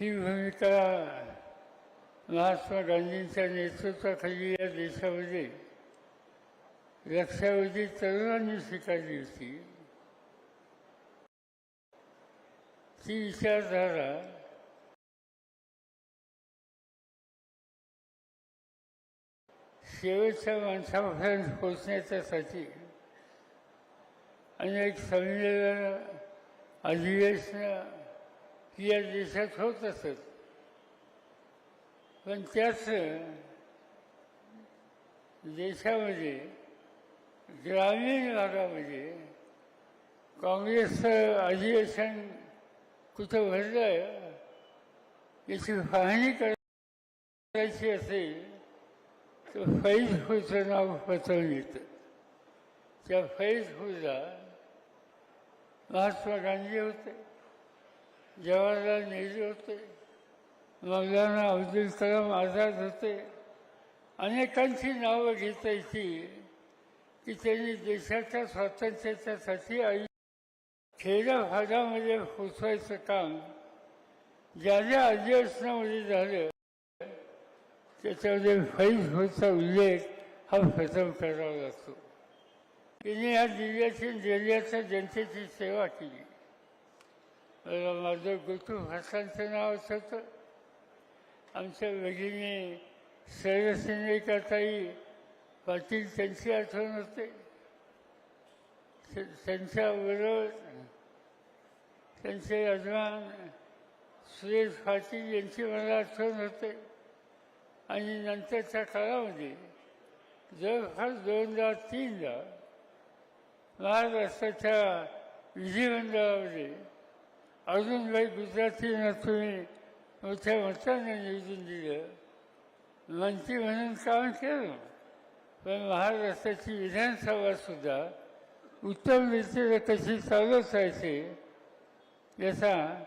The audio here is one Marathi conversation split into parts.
ही भूमिका महात्मा गांधींच्या नेतृत्वाखाली या देशामध्ये लक्षावधी तरुणांनी स्वीकारली होती. ती विचारधारा शेवटच्या माणसापर्यंत पोचण्याच्यासाठी अनेक संमेलन अधिवेशन या देशात होत असत पण त्याच देशामध्ये ग्रामीण भागामध्ये काँग्रेसचं अधिवेशन कुठं भरलं याची पाहणी करायची असेल तर फैज फूडचं नाव पचवून येतं त्या फैज फूडला महात्मा गांधी होते. जवाहरलाल नेहरू होते. मौलाना अब्दुल कलाम आझाद होते. अनेकांची नावं घेता येतील की त्यांनी देशाच्या स्वातंत्र्याच्यासाठी आई खेड्याभागामध्ये पोचवायचं काम ज्या ज्या अधिवेशनामध्ये झालं त्याच्यामध्ये फैज होचा उल्लेख हा प्रथम करावा लागतो. तिने या जिल्ह्याची जिल्ह्याच्या जनतेची सेवा केली. मला माझं गोटू हसांचं नाव होतं. आमच्या भगिनी सरसेनेकरताई पाटील त्यांची आठवण होते. त्यांच्याबरोबर त्यांचे यजमान सुरेश पाटील यांची मला आठवण होते. आणि नंतरच्या काळामध्ये जवळपास दोनदा तीनदा महाराष्ट्राच्या विधिमंडळामध्ये अर्जुनबाई गुजराती तुम्ही मोठ्या मताने निवडून दिलं. मंत्री म्हणून काम केलं. पण महाराष्ट्राची विधानसभासुद्धा उत्तम रीतीने कशी चालत राहायचे याचा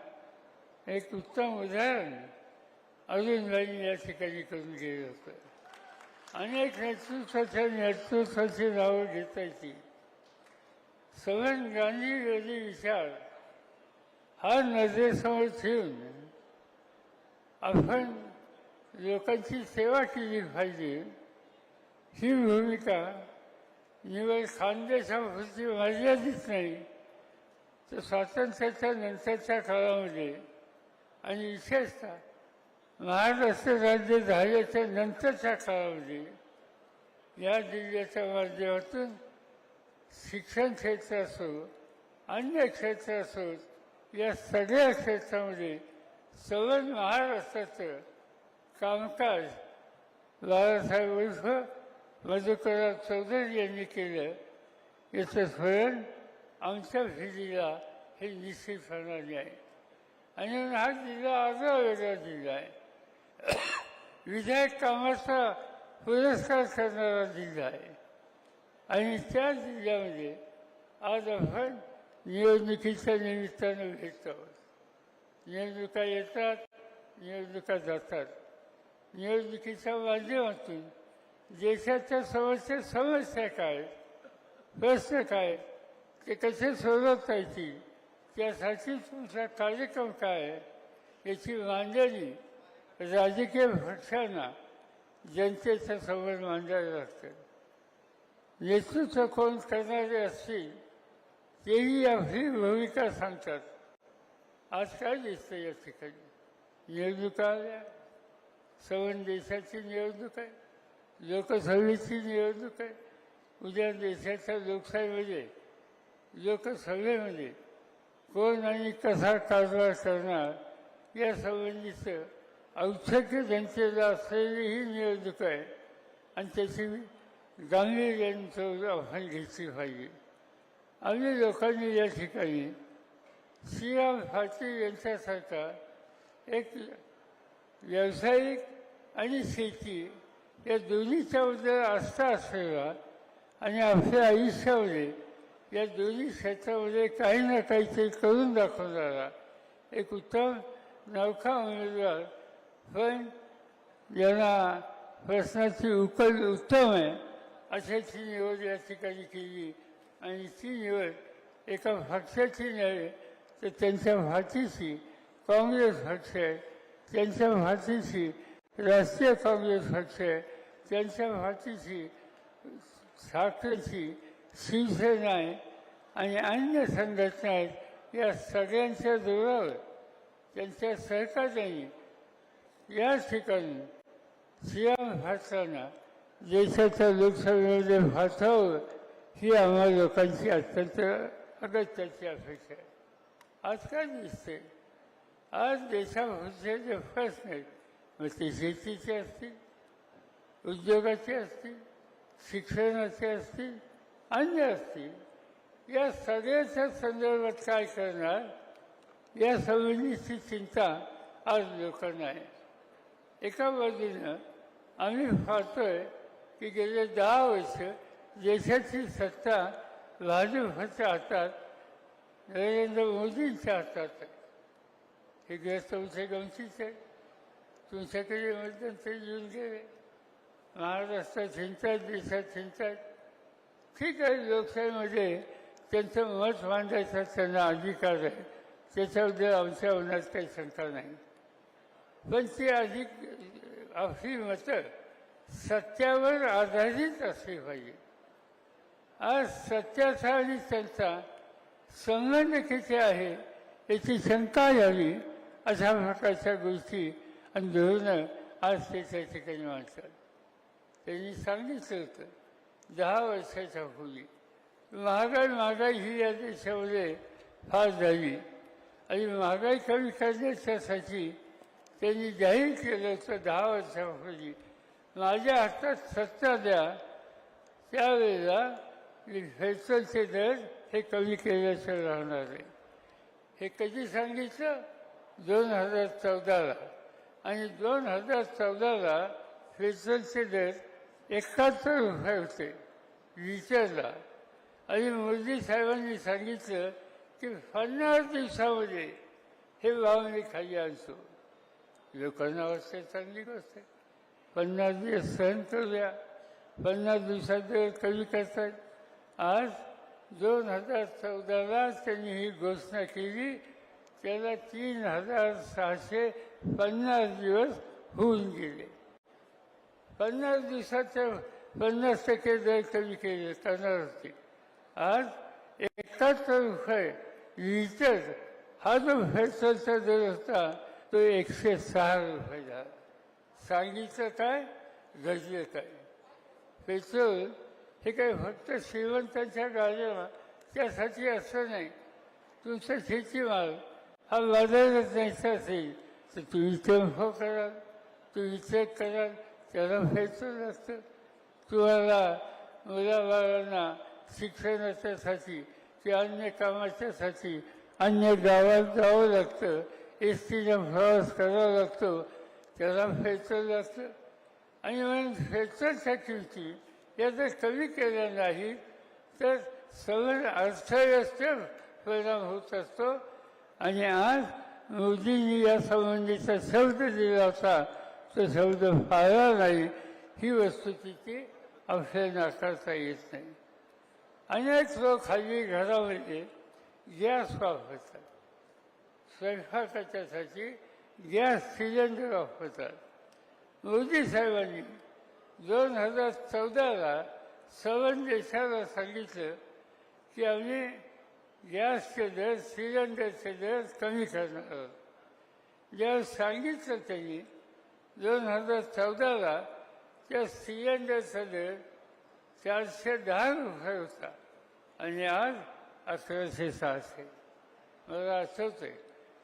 एक उत्तम उदाहरण अजूनबाई या ठिकाणी करून गेलं होतं. अनेक नेतृत्वाच्या नेतृत्वाची नावं घेता येतील. सगळ्यात गांधी विचार हा नजरेसमोर ठेवून आपण लोकांची सेवा केली पाहिजे. ही भूमिका निवड खानदेशापुरती मर्यादित नाही. तर स्वातंत्र्याच्या नंतरच्या काळामध्ये आणि विशेषतः महाराष्ट्र राज्य झाल्याच्या नंतरच्या काळामध्ये या जिल्ह्याच्या माध्यमातून शिक्षण क्षेत्र असो अन्य क्षेत्र असो या सगळ्या क्षेत्रामध्ये सवन महाराष्ट्राचं कामकाज बाळासाहेब उर्फ मधुकरराव चौधरी यांनी केलं. याचं स्मरण आमच्या पिढीला हे निश्चितपणाने आहे आणि हा जिल्हा आगळा वेगळा जिल्हा आहे. विधायक कामाचा पुरस्कार करणारा जिल्हा आहे. आणि त्या जिल्ह्यामध्ये आज आपण निवडणुकीच्या निमित्तानं भेटतो आहोत निवडणुका येतात निवडणुका जातात. निवडणुकीच्या माध्यमातून देशाच्या समस्या समस्या काय प्रश्न काय ते कसे सोडवता येतील त्यासाठी तुमचा कार्यक्रम काय आहे याची मांडणी राजकीय पक्षांना जनतेच्या समोर मांडायला लागतं. नेतृत्व कोण करणारे असतील तेही आपली भूमिका सांगतात. आज काय दिसतं या ठिकाणी? निवडणुका आल्या सवन देशाची निवडणूक आहे लोकसभेची निवडणूक आहे उद्या देशाच्या लोकशाहीमध्ये लोकसभेमध्ये कोण आणि कसा कारभार करणार या संबंधीचं औषध जनतेला असलेली ही निवडणूक आहे आणि त्याची गांभीर्यानं आपण घेतली पाहिजे. आम्ही लोकांनी या ठिकाणी श्रीराम पाटील यांच्यासारखा एक व्यावसायिक आणि शेती या दोन्हीच्याबद्दल आस्था असलेला आणि आपल्या आयुष्यामध्ये या दोन्ही क्षेत्रामध्ये काही ना काहीतरी करून दाखवणारा एक उत्तम नौका उमेदवार. पण ज्यांना प्रश्नाची उकल उत्तम आहे. अशाची निवड या ठिकाणी केली. आणि ती निवड एका पक्षाची नव्हे तर त्यांच्या भातीशी काँग्रेस पक्ष आहे. त्यांच्या भातीशी राष्ट्रीय काँग्रेस पक्ष आहे. त्यांच्या भातीशी साखरेची शिवसेना आहे. आणि अन्य संघटना आहेत या सगळ्यांच्या जोरावर त्यांच्या सहकार्याने या ठिकाणी सियाम भारताना देशाच्या लोकसभेमध्ये भारतावर ही आम्हा लोकांची अत्यंत अगत्याची अपेक्षा आहे आज काय दिसते आज देशाभरचे जे प्रश्न आहेत मग ते शेतीचे असतील उद्योगाचे असतील शिक्षणाचे असतील अन्य असतील या सगळ्याच्या संदर्भात काय करणार या संबंधीची चिंता आज लोकांना आहे एका बाजूनं आम्ही पाहतोय की गेले दहा वर्ष देशाची सत्ता भाजपच्या हातात नरेंद्र मोदींच्या हातात आहे. हे ग्रस्त तुमचे गमतीच आहे. तुमच्याकडे मध्यंतरी येऊन गेले. महाराष्ट्रात हिंतात देशात हिंतात ठीक आहे लोकशाहीमध्ये त्यांचं मत मांडायचा त्यांना अधिकार आहे. त्याच्याबद्दल आमच्या मनात काही शंका नाही. पण ती अधिक आपली मतं सत्यावर आधारित असली पाहिजे. आज सत्याचा आणि त्यांचा संबंध किती आहे याची शंका यावी अशा प्रकारच्या गोष्टी आणि धोरणं आज ते त्या ठिकाणी मांडतात त्यांनी सांगितलं होतं दहा वर्षाच्या पूर्वी महागाई महागाई ही या देशामध्ये फार झाली आणि महागाई कमी करण्याच्यासाठी त्यांनी जाहीर केलं होतं दहा वर्षापूर्वी माझ्या हातात सत्ता द्या त्यावेळेला पेट्रोलचे दर हे कमी केल्याचं राहणार आहे. हे कधी सांगितलं? दोन हजार चौदाला. आणि दोन हजार चौदाला पेट्रोलचे दर एकाहत्तर रुपये होते लिटरला आणि मोदी साहेबांनी सांगितलं की पन्नास दिवसामध्ये हे भावने खाली आणतो. लोकांना वाटते चांगली गोष्ट आहे. पन्नास दिवस सहन करूया. पन्नास दिवसात दर कमी करतात आज दोन हजार चौदाला त्यांनी ही घोषणा केली. त्याला तीन हजार सहाशे पन्नास दिवस होऊन गेले. पन्नास दिवसाच्या पन्नास टक्के दर कमी केले करणार आज एकाहत्तर रुपये लिटर हा जो पेट्रोलचा दर होता तो एकशे सहा रुपये झाला. सांगितलं काय? घडलं काय? पेट्रोल हे काही फक्त श्रीमंतांच्या गाड्या त्यासाठी असं नाही. तुमचा शेतीमाल हा बाजारात न्यायचा असेल तर तुम्ही टेम्फो कराल तुम्ही चेक कराल त्याला पेट्रोल असतं तुम्हाला मुलाबाळांना शिक्षणाच्यासाठी ते अन्य कामाच्यासाठी अन्य गावात जावं लागतं एस टीनं प्रवास करावा लागतो त्याला पेट्रोल लागतं आणि म्हणून पेट्रोलच्या किमती या जर कमी केल्या नाही तर सगळं अर्थव्यवस्थेवर परिणाम होत असतो. आणि आज मोदींनी या संबंधीचा शब्द दिला होता तो शब्द फाळला नाही. ही वस्तुस्थिती आपल्याला नाकारता येत नाही. अनेक लोक हल्ली घरामध्ये गॅस वापरतात. स्वयंपाकाच्यासाठी गॅस सिलेंडर वापरतात. मोदी साहेबांनी दोन हजार चौदाला सवन देशाला सांगितलं की आम्ही गॅसचे दर सिलेंडरचे दर कमी करणार आहोत. ज्यावेळेस सांगितलं त्यांनी दोन हजार चौदाला त्या सिलेंडरचा दर चारशे दहा रुपये होता आणि आज अकराशे सहाशे. मला आठवतं आहे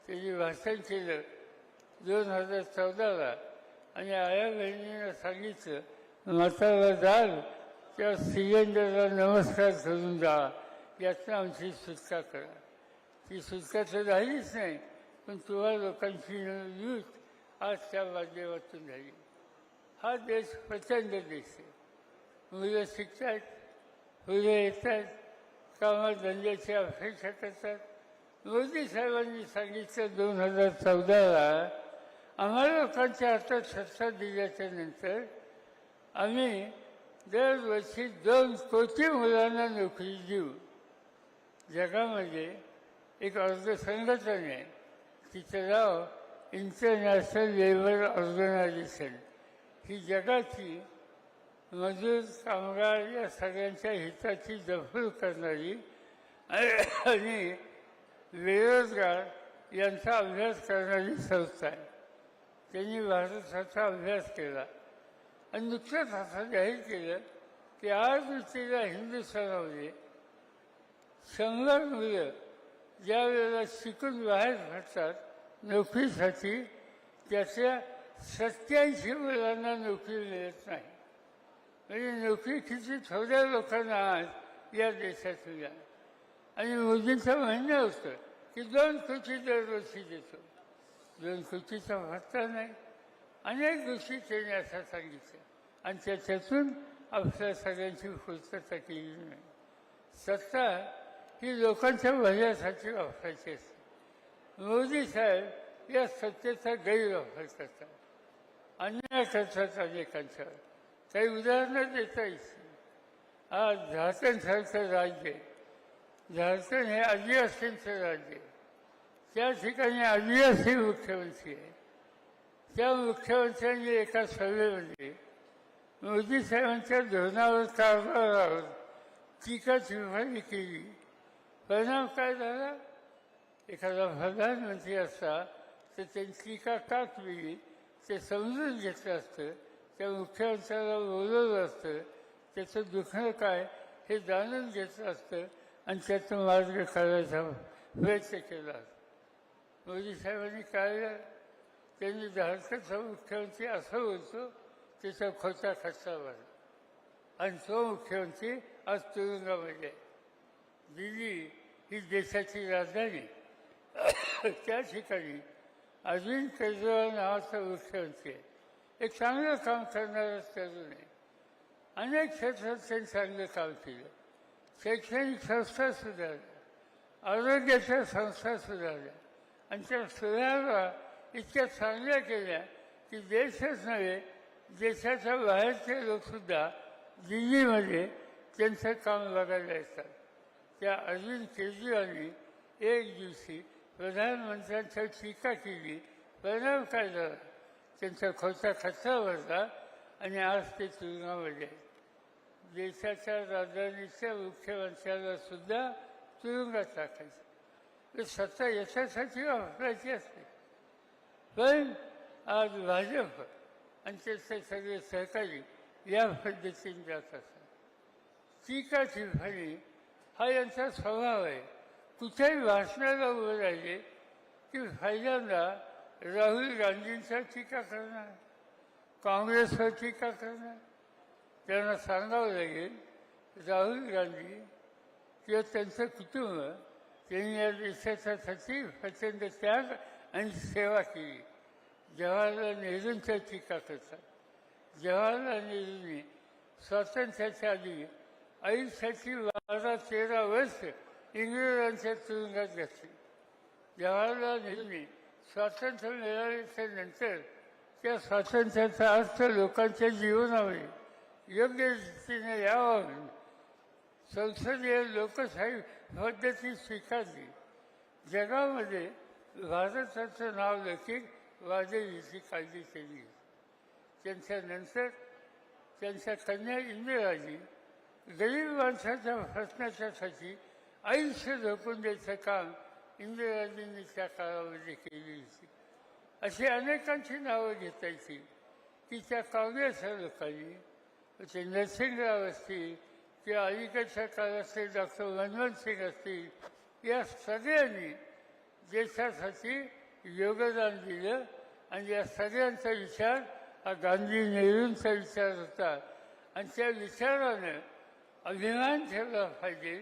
त्यांनी भाषण केलं दोन हजार चौदाला आणि आया बहिणीनं सांगितलं म्हातारा जाल त्या सिलेंडरला नमस्कार करून जा यातनं आमची सुटका करा. ती सुटका तर झालीच नाही पण तुम्हा लोकांची युथ आज त्या माध्यमातून झाली. हा देश प्रचंड देश आहे. मुलं शिकतात मुलं येतात कामात धंद्याची अपेक्षा करतात. मोदी साहेबांनी सांगितलं दोन हजार चौदाला आम्हाला लोकांच्या हातात सत्ता दिल्याच्या नंतर आम्ही दरवर्षी दोन कोटी मुलांना नोकरी देऊ. जगामध्ये एक अर्ध संघटना आहे. तिचं नाव इंटरनॅशनल लेबर ऑर्गनायझेशन ही जगाची मजूर कामगार या सगळ्यांच्या हिताची जपून करणारी आणि बेरोजगार यांचा अभ्यास करणारी संस्था आहे. त्यांनी भारताचा अभ्यास केला. आणि नुकतंच असं जाहीर केलं की आज रोजीला हिंदुस्थानामध्ये शंभर मुलं ज्या वेळेला शिकून बाहेर पडतात नोकरीसाठी त्याच्या सत्याऐंशी मुलांना नोकरी मिळत नाही. म्हणजे नोकरी किती थोड्या लोकांना आज या देशात मिळाल्या आणि मोदींचं म्हणणं होतं की दोन कोटी दरवर्षी देतो. दोन कोटीचा भत्ता नाही. अनेक गोष्टी त्यांनी असं सांगितलं. आणि त्याच्यातून आपल्या सगळ्यांची पूर्तता केली नाही. सत्ता ही लोकांच्या भल्यासाठी वापरायची असते. मोदी साहेब या सत्तेचा गैरवापर करतात अन्याय करतात अनेकांच्यावर काही उदाहरणं देता येईल आज झारखंडसारखं राज्य. झारखंड हे आदिवासींचं राज्य. त्या ठिकाणी आदिवासी मुख्यमंत्री आहे त्या मुख्यमंत्र्यांनी एका सभेमध्ये मोदी साहेबांच्या धोरणावर कारभारावर टीका विभागणी केली. परिणाम काय झाला? एखादा प्रधानमंत्री असता तर त्यांची टीका का केली? ते समजून घेतलं असतं. त्या मुख्यमंत्र्याला बोलवलं असतं. त्याचं दुखणं काय हे जाणून घेतलं असतं. आणि त्यातून मार्ग काढायचा प्रयत्न केला. मोदी साहेबांनी काय त्यांनी झारखंडचा मुख्यमंत्री असं होतं त्याच्या खोटा खर्चावर आणि तो मुख्यमंत्री आज तुरुंगामध्ये दिल्ली ही देशाची राजधानी. त्या ठिकाणी अरविंद केजरीवाल नावाचा मुख्यमंत्री आहे एक चांगलं काम करणारा तरुण आहे. अनेक क्षेत्रात त्यांनी चांगलं काम केलं. शैक्षणिक संस्था सुधारल्या. आरोग्याच्या संस्था सुधारल्या. आणि त्या सुधारणा इतक्या चांगल्या केल्या की देशच नव्हे देशाच्या बाहेरचे लोकसुद्धा दिल्लीमध्ये त्यांचं काम बघायला येतात. त्या अरविंद केजरीवालनी एक दिवशी प्रधानमंत्र्यांच्या टीका केली. परिणाम काय झाला? त्यांचा खोटा खचा भरला आणि आज ते तुरुंगामध्ये आहेत. देशाच्या राजधानीच्या मुख्यमंत्र्याला सुद्धा तुरुंगात टाकायचं. सत्ता यशासाठी वापरायची असते. पण आज भाजप आणि त्याचे सगळे सहकारी या पद्धतीने जात असतात. टीका टिप्पणी हा यांचा स्वभाव आहे. कुठेही भाषणाला उभं राहिले की पहिल्यांदा राहुल गांधींचा टीका करणार काँग्रेसवर टीका करणार. त्यांना सांगावं लागेल राहुल गांधी किंवा त्यांचं कुटुंब त्यांनी या देशाच्यासाठी प्रचंड त्याग आणि सेवा केली जवाहरलाल नेहरूंच्या टीका करतात जवाहरलाल नेहरूंनी स्वातंत्र्याच्या आधी आईसाठी बारा तेरा वर्ष इंग्रजांच्या तुरुंगात घातली. जवाहरलाल नेहरूंनी स्वातंत्र्य मिळाल्याच्या नंतर त्या स्वातंत्र्याचा अर्थ लोकांच्या जीवनामध्ये योग्य रीतीने यावा म्हणून संसदीय लोकशाही पद्धती स्वीकारली. जगामध्ये भारताचं नाव लौकिक वाजविची काळजी केली. त्यांच्यानंतर त्यांच्या कन्या इंदिराजी गरीब माणसाच्या प्रश्नाच्यासाठी आयुष्य झोपून द्यायचं काम इंदिराजींनी त्या काळामध्ये केली होती. अशी अनेकांची नावं घेतायची की त्या काँग्रेसच्या लोकांनी ते नरसिंहराव असतील किंवा अलीकडच्या काळातले डॉक्टर मनमोहन सिंग असतील या सगळ्यांनी देशासाठी योगदान दिलं. आणि या सगळ्यांचा विचार हा गांधी नेहरूंचा विचार होता. आणि त्या विचारानं अभिमान ठेवला पाहिजे.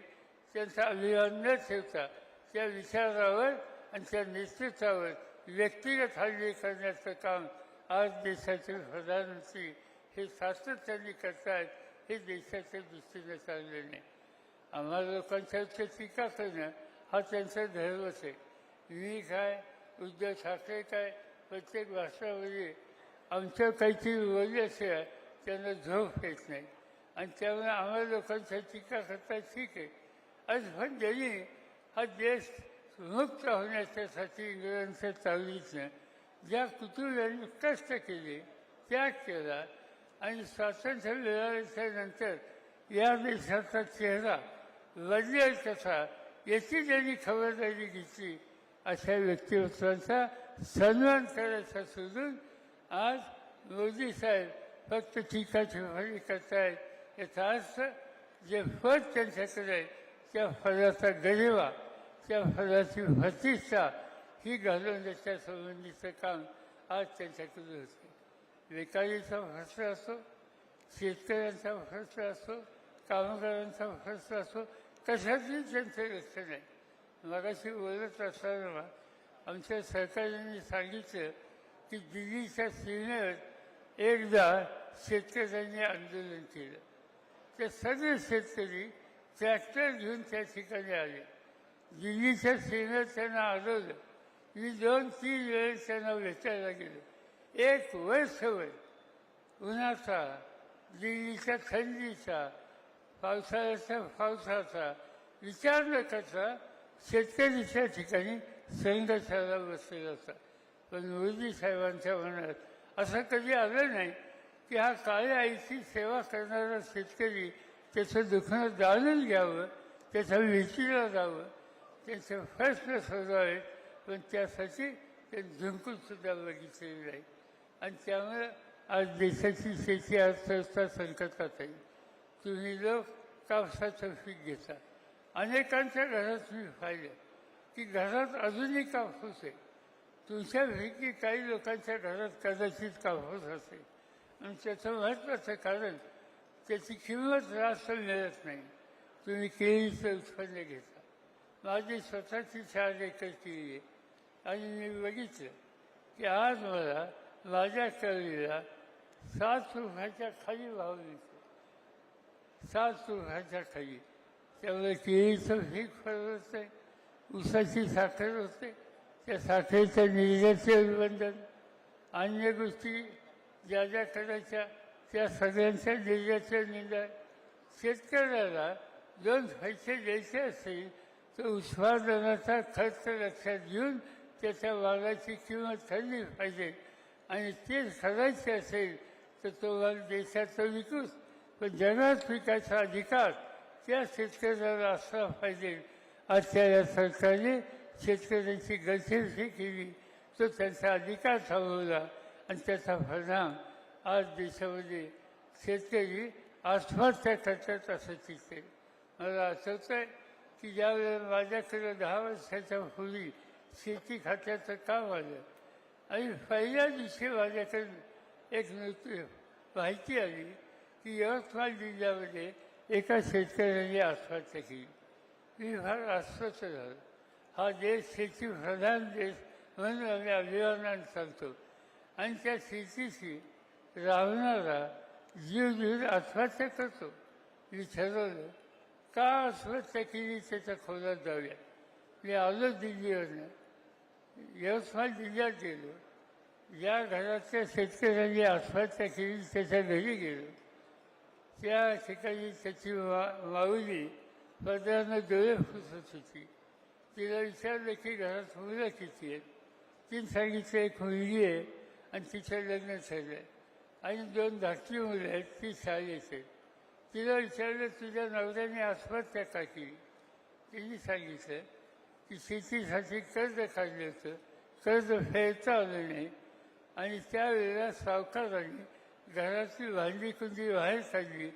त्यांचा अभिमान न ठेवता त्या विचारावर आणि त्या नेतृत्वावर व्यक्तिगत हल्ले करण्याचं काम आज देशाचे प्रधानमंत्री हे सातत्याने करतात हे देशाच्या दृष्टीने चालले नाही. आम्हाला लोकांच्या टीका करणं हा त्यांचा धर्मच आहे. मी आहे उद्धव ठाकरे काय प्रत्येक भाषणामध्ये आमच्या काहीतरी बोलल्याशिवाय त्यांना झोप येत नाही. आणि त्यामुळे आम्हाला लोकांच्या टीका करता ठीक आहे. आज पण ज्यांनी हा देश मुक्त होण्याच्यासाठी इंग्रजांच्या चालवीतनं ज्या कुटुंबियांनी कष्ट केले त्याग केला आणि स्वातंत्र्य मिळाल्याच्या नंतर या देशाचा चेहरा बदलेल कसा याची त्यांनी खबरदारी घेतली. अशा व्यक्तिमत्वांचा सन्मान करायचा सोडून आज मोदी साहेब फक्त टीका टिप्पणी करतायत. याचा अर्थ जे फळ त्यांच्याकडे आहे त्या फळाचा गरिबा त्या फळाची प्रतिष्ठा ही घालवण्याच्या संबंधीचं काम आज त्यांच्याकडे होते बेकारीचा प्रश्न असो शेतकऱ्यांचा प्रश्न असो कामगारांचा प्रश्न असो कशातही त्यांचं लक्ष नाही. मगाशी बोलत असताना आमच्या सरकारने सांगितलं की दिल्लीच्या सीमेवर एकदा शेतकऱ्यांनी आंदोलन केलं. ते सगळे शेतकरी ट्रॅक्टर घेऊन त्या ठिकाणी आले. दिल्लीच्या सीमेवर त्यांना आढळलं मी दोन तीन वेळेस त्यांना भेटायला गेलो. एक वर्षभर उन्हाचा दिल्लीच्या थंडीचा पावसाळ्याचा पावसाचा विचार न करता शेतकरीच्या ठिकाणी संघर्षाला बसलेला होता पण मोदी साहेबांच्या मनात असं कधी आलं नाही की हा काळ्या आईची सेवा करणारा शेतकरी त्याचं दुखणं जाणून घ्यावं त्याचं विचीला जावं त्याचे प्रश्न सोडवावे पण त्यासाठी ते झुंकून सुद्धा बघितलेलं नाही. आणि त्यामुळे आज देशाची शेती अर्थव्यवस्था संकटात आहे. तुम्ही लोक कापसाचं पीक घेता. अनेकांच्या घरात मी पाहिले की घरात अजूनही कापूस आहे. तुमच्यापैकी काही लोकांच्या घरात कदाचित कापूस असेल आणि त्याचं महत्त्वाचं कारण त्याची किंमत जास्त मिळत नाही. तुम्ही केळीचं उत्पन्न घेता. माझी स्वतःची चार एकर केळी आहे. आणि मी बघितलं की आज मला माझ्या केळीला सात रुपयाच्या खाली भाव मिळतो. सात रुपयाच्या खाली. त्यामुळे केळीचं पीक फळ असते ऊसाची साखर होते त्या साखरेचं निर्याचे अभिबंधन अन्य गोष्टी ज्या ज्या करायच्या त्या सगळ्यांच्या निर्याचं निंदा. शेतकऱ्याला दोन पैसे द्यायचे असतील तर उत्पादनाचा खर्च लक्षात घेऊन त्याच्या मालाची किंमत ठरली पाहिजे. आणि ते करायचे असेल तर तो माल देशाचा विकूच पण जगात विकायचा अधिकार त्या शेतकऱ्याला असला पाहिजे आजच्या या सरकारने शेतकऱ्यांची गळचेशी केली. तो त्यांचा अधिकार थांबवला आणि त्याचा परिणाम आज देशामध्ये शेतकरी आत्महत्या करतात असं चित्र मला आठवतं आहे की ज्यावेळेला माझ्याकडे दहा वर्षाच्या पूर्वी शेती खात्याचं काम आलं आणि पहिल्या दिवशी माझ्याकडे एक नृत्य माहिती आली की यवतमाळ जिल्ह्यामध्ये एका शेतकऱ्याने आत्महत्या केली. मी फार अस्वस्थ झालो. हा देश शेतीप्रधान देश म्हणून आम्ही अभिमानाने सांगतो. आणि त्या शेतीशी राहणारा जीव जीव आत्महत्या करतो. मी ठरवलं का आत्महत्या केली त्याच्या खोलात जाऊया? मी आलो दिल्लीवरनं. यवतमाळ जिल्ह्यात गेलो. ज्या घरातल्या शेतकऱ्यांनी आत्महत्या केली त्याच्या घरी गेलो. त्या ठिकाणी त्याची मा माऊली पदरानं डोळे फुसत होती तिला विचारलं की घरात मुलं किती आहेत तिने सांगितलं एक मुलगी आहे आणि तिचं लग्न झालं आहे आणि दोन धाकटी मुलं आहेत ती शाळेत आहेत तिला विचारलं तुझ्या नवऱ्याने आत्महत्या का केली तिने सांगितलं की शेतीसाठी कर्ज काढलं होतं कर्ज फेडता आलं नाही आणि त्यावेळेला सावकारांनी घरातली भांडी कुंडी बाहेर काढली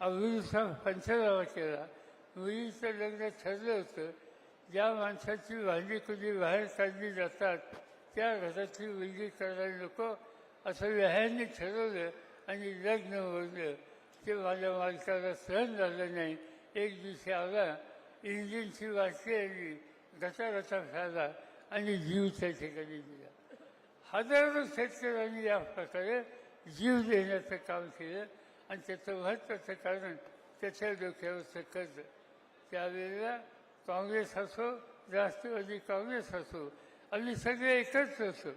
अमृतचा पंचनामा केला. मुलीचं लग्न ठरलं होतं. ज्या माणसाची भांडी कुंडी बाहेर काढली जातात त्या घरातली मुलगी करायला नको असं व्याह्यांनी ठरवलं आणि लग्न बोललं ते माझ्या मालकाला सहन झालं नाही. एक दिवशी आला इंजिनची वाटली आली गटागटा झाला आणि जीव त्या ठिकाणी दिला. हजारो शेतकऱ्यांनी या प्रकारे जीव देण्याचं काम केलं आणि त्याचं महत्त्वाचं कारण त्याच्या डोक्यावरचं कर्ज त्यावेळेला काँग्रेस असो राष्ट्रवादी काँग्रेस असो आम्ही सगळे एकत्र असो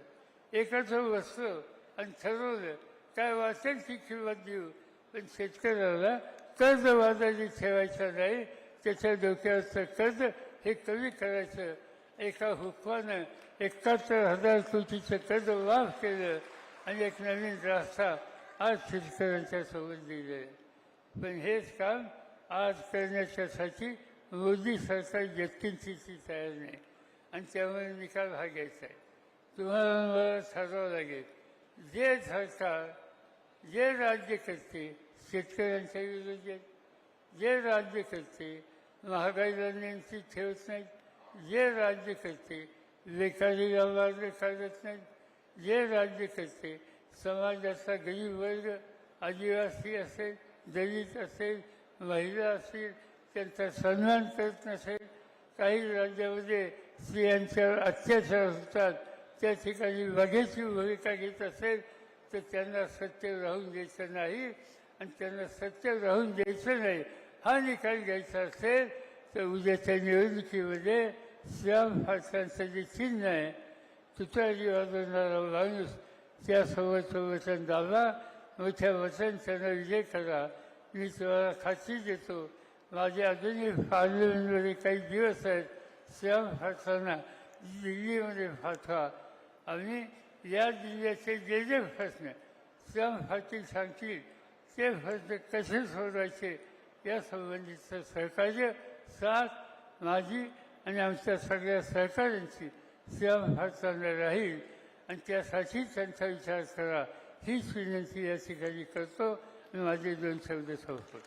एकत्र बसलो आणि ठरवलं काय वाटेल ती किंमत देऊ. पण शेतकऱ्याला कर्जबाजारी ठेवायचं नाही त्याच्या डोक्यावरचं कर्ज हे कमी करायचं. एका हुकमानं एकाहत्तर हजार कोटीचं कर्ज माफ केलं. आणि एक नवीन रस्ता आज शेतकऱ्यांच्या सोबत दिले. पण हेच काम आज करण्याच्यासाठी मोदी सरकार यत्किंचितही तयार नाही. आणि त्यामुळे निकाल हा घ्यायचा आहे. तुम्हाला मला ठरवावं लागेल जे सरकार जे राज्य करते शेतकऱ्यांच्या विरोधात जे राज्य करते महागाईला नियंत्रित ठेवत नाहीत जे राज्य करते बेकारीला मार्ग काढत नाहीत जे राज्य करते समाजाचा गरीब वर्ग आदिवासी असेल दलित असेल महिला असतील त्यांचा सन्मान करत नसेल काही राज्यामध्ये स्त्रियांच्यावर अत्याचार होतात त्या ठिकाणी वघेची भूमिका घेत असेल तर त्यांना सत्य राहून द्यायचं नाही आणि त्यांना सत्य राहून द्यायचं नाही हा निकाल घ्यायचा असेल तर उद्याच्या निवडणुकीमध्ये श्याम फारसांचं जे चिन्ह आहे तुतारी वाजवणारा माणूस त्यासोबतचं वचन दाबा मोठ्या वचन त्यांना विजय करा. मी तुम्हाला खात्री देतो माझे अजूनही पार्लमेंटमध्ये काही दिवस आहेत. श्याम फारसांना दिल्लीमध्ये पाठवा आम्ही या जिल्ह्याचे जे जे प्रश्न श्याम फाटील सांगतील ते प्रश्न कसे सोडवायचे यासंबंधीचं सहकार्य साथ माझी आणि आमच्या सगळ्या सहकाऱ्यांची. श्याम फारसांना राहील आणि त्यासाठी त्यांचा विचार करा. हीच विनंती या ठिकाणी करतो आणि माझे दोन शब्द संपतो